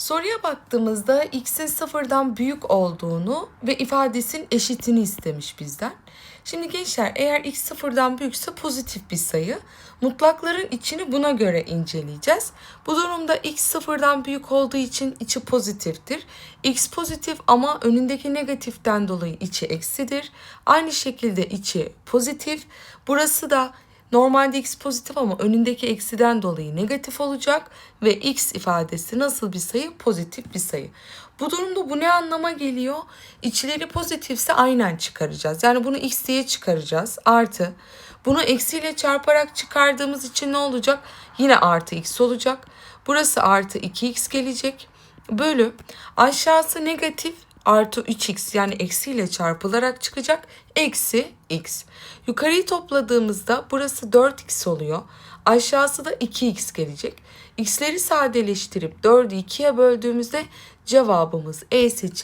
Soruya baktığımızda x'in sıfırdan büyük olduğunu ve ifadesinin eşitini istemiş bizden. Şimdi gençler eğer x sıfırdan büyükse pozitif bir sayı. Mutlakların içini buna göre inceleyeceğiz. Bu durumda x sıfırdan büyük olduğu için içi pozitiftir. x pozitif ama önündeki negatiften dolayı içi eksidir. Aynı şekilde içi pozitif. Burası da Normalde x pozitif ama önündeki eksiden dolayı negatif olacak ve x ifadesi nasıl bir sayı? Pozitif bir sayı. Bu durumda bu ne anlama geliyor? İçleri pozitifse aynen çıkaracağız. Yani bunu x diye çıkaracağız. Artı bunu eksiyle çarparak çıkardığımız için ne olacak? Yine artı x olacak. Burası artı 2x gelecek. Bölü aşağısı negatif artı 3x yani eksiyle çarpılarak çıkacak. Eksi x. Yukarıyı topladığımızda burası 4x oluyor. Aşağısı da 2x gelecek. X'leri sadeleştirip 4'ü 2'ye böldüğümüzde cevabımız E seçeneği.